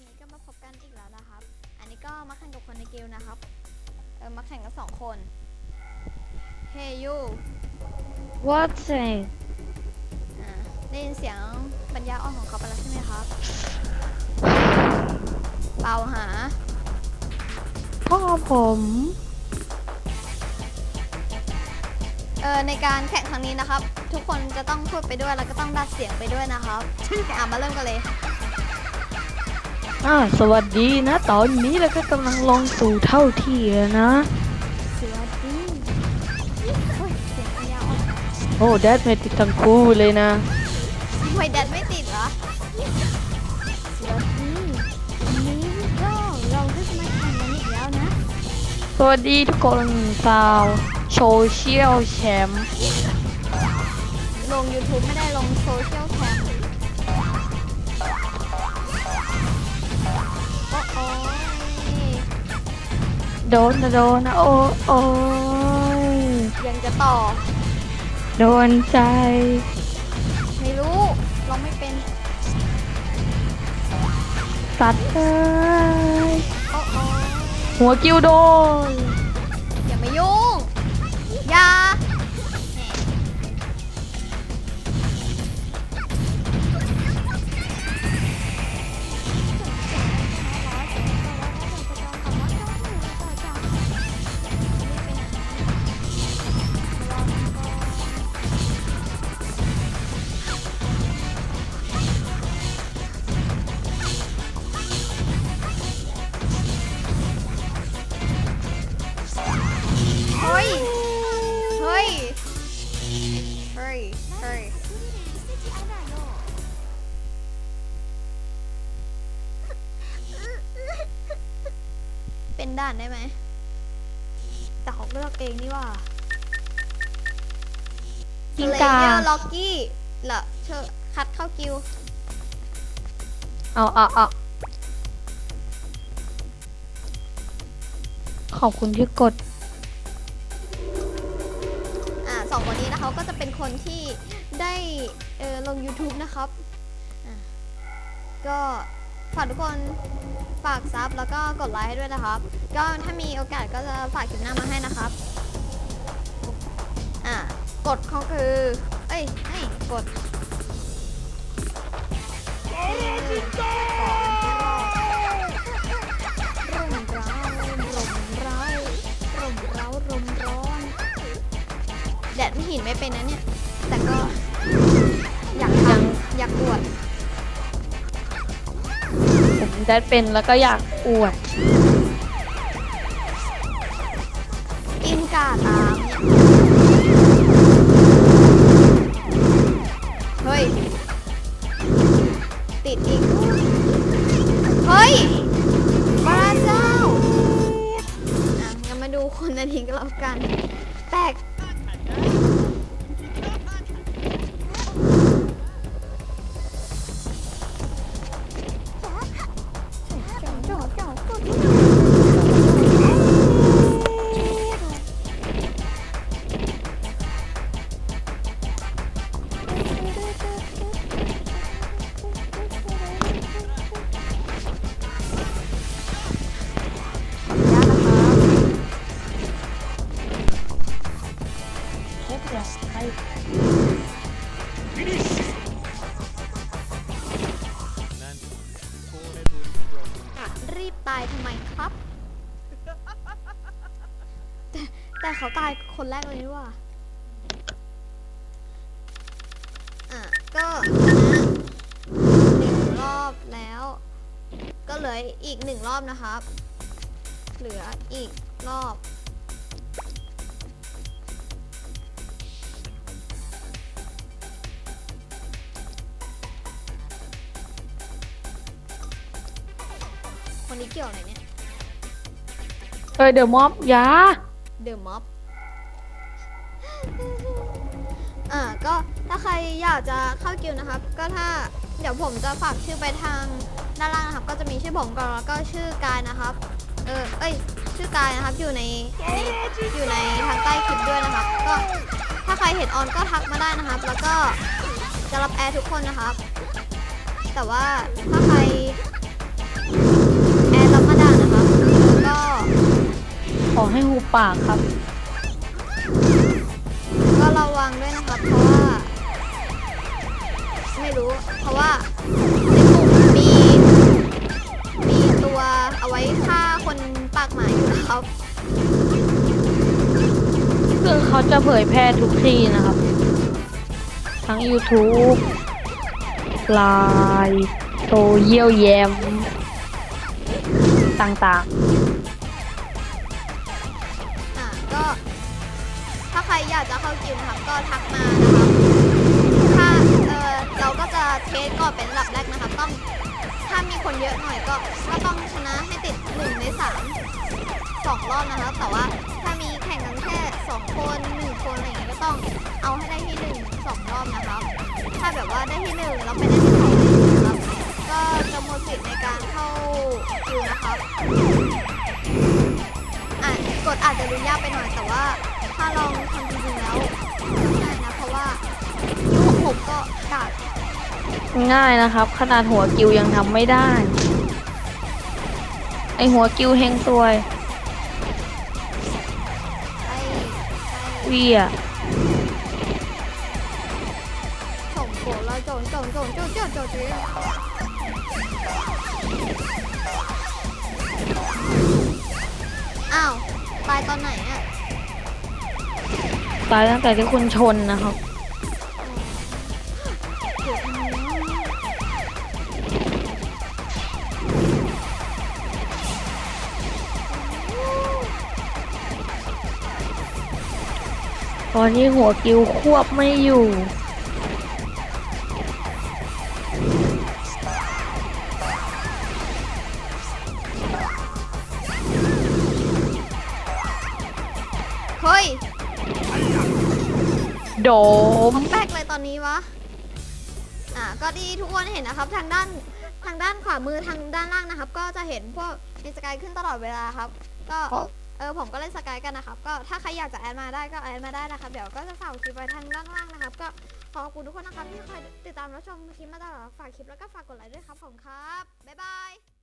วันนี้ก็มาพบกันอีกแล้วนะครับ อันนี้ก็มาแข่งกับคนในกิลด์นะครับ เออมาแข่งกันสองคน Hey you What's it? อ่าได้ยินเสียงปัญญาอ่อนของเขาไปแล้วใช่ไหมครับ เปล่าหา พ่อผม เออในการแข่งครั้งนี้นะครับ ทุกคนจะต้องพูดไปด้วยแล้วก็ต้องดัดเสียงไปด้วยนะครับอ่ามาเริ่มกันเลย อ่าสวัสดีนะ ตอนนี้เราก็กำลังลงสู่เท่าเทียมนะ สวัสดีโอ้ยเสียงปัญญาอ่อนโอ้แดดไม่ติดทั้งคู่เลยนะ ทำไมแดดไม่ติดเหรอ สวัสดีวันนี้ก็เราก็จะมาแข่งกันอีกแล้วนะ สวัสดีทุกคนสาวโซเชียลแชมป์ลง YouTube ไม่ได้ลงโซเชียลแคม โดนนะโดนนะโอ้โอ้ยยังจะต่อ โดนใจ ไม่รู้ลองไม่เป็นสัตว์เอ้ยโอ้โอ้หัวกิ้วโดนอย่ามายุ่งอย่า เฮ้ยเฮ้ยเป็นด่านได้ไหม แต่เขาเลือกเองนี่ว่ากิ้งเลกาเยอร์ล็อกกี้เหรอเชอคัดเข้ากิว เอาเอาเอาขอบคุณที่กด สองคนนี้นะคะก็จะเป็นคนที่ได้ลง YouTube นะครับ ก็ฝากทุกคนฝากซับแล้วก็กดไลค์ให้ด้วยนะครับ ก็ถ้ามีโอกาสก็จะฝากคลิปหน้ามาให้นะครับอ่ากดเขาคือ เอ้ยให้กด หินไม่เป็นนะเนี่ย แต่ก็อยากทำอยากอวดผมแดดเป็นแล้วก็อยากอวดอินกาตามเนี่ยเฮ้ย ติดอีก เฮ้ยพระเจ้าอะงั้นมาดูคนนาทีก็แล้วกัน รีบตายทำไมครับ แต่แต่เขาตายคนแรกเลยนี่ว่าอะก็ชนะหนึ่งรอบแล้ว ก็เหลืออีกหนึ่งรอบนะครับ เหลืออีกรอบ คนนี้เกี่ยวอะไรเนี่ย เอ้ยเดี๋ยวม็อบอยา เดอะม็อบ อ่าก็ถ้าใครอยากจะเข้ากิลด์นะครับ ก็ถ้าเดี๋ยวผมจะฝากชื่อไปทางด้านล่างนะครับ ก็จะมีชื่อผมก่อนแล้วก็ชื่อกายนะครับ เออ เอ้ย ชื่อกายนะครับ อยู่ในในอยู่ในทางใต้คลิปด้วยนะครับ ก็ถ้าใครเห็นออนก็ทักมาได้นะครับ แล้วก็จะรับแอร์ทุกคนนะครับ แต่ว่าถ้าใคร แอร์รับมาด่านะครับก็ ข อให้หูปากครับ ก็ระวังด้วยนะครับ เพราะว่า ไม่รู้ เพราะว่าในกลุ่มมีมีตัวเอาไว้ฆ่าคนปากหมาอยู่นะครับซึ่งเขาจะเผยแพร่ทุกที่นะครับ ทั้ง YouTube ไลน์โซเยี่ยวแยมต่างอ่ากจะเข้ากิวนะครับก็ทักมานะครับถ้าเออเราก็จะเทสก่อนเป็นอันดับแรกนะครับต้องถ้ามีคนเยอะหน่อยก็ก็ต้องชนะให้ติดหนึ่งในสามสองรอบนะครับแต่ว่าถ้ามีแข่งกันแค่สองคนหนึ่งคนอะไรอย่างเงี้ยก็ต้องเอาให้ได้ที่หนึ่งสองรอบนะครับถ้าแบบว่าได้ที่หนึ่งแล้วไม่ได้ที่สองนะครับก็จะหมดสิทธิ์ในการเข้าคิวนะครับอะกดอาจจะดูยากไปหน่อยแต่ว่า ง่ายนะครับ ขนาดหัวกิวยังทำไม่ได้ ไอหัวกิวเฮงซวยเวียส่งโผล่แล้วจงจงจงจงจงจงจงอ้าว ตายตอนไหนอะตายตั้งแต่ที่คุณชนนะครับ ตอนนี้หัวกิวควบไม่อยู่ เฮ้ยโดมแป๊กเลยตอนนี้วะ อ่า ก็ที่ทุกคนเห็นนะครับ ทางด้านทางด้านขวามือทางด้านล่างนะครับ ก็จะเห็นพวกมีสกายขึ้นตลอดเวลาครับ ก็ครับ เออผมก็เล่นสกายกันนะครับก็ถ้าใครอยากจะแอดมาได้ก็แอดมาได้นะครับเดี๋ยวก็จะฝากคลิปไว้ทางด้านล่างนะครับก็ขอขอบคุณทุกคนนะครับที่คอยติดตามรับชมคลิปมาตลอดฝากคลิปแล้วก็ฝากกดไลค์ด้วยครับผมครับบ๊ายบาย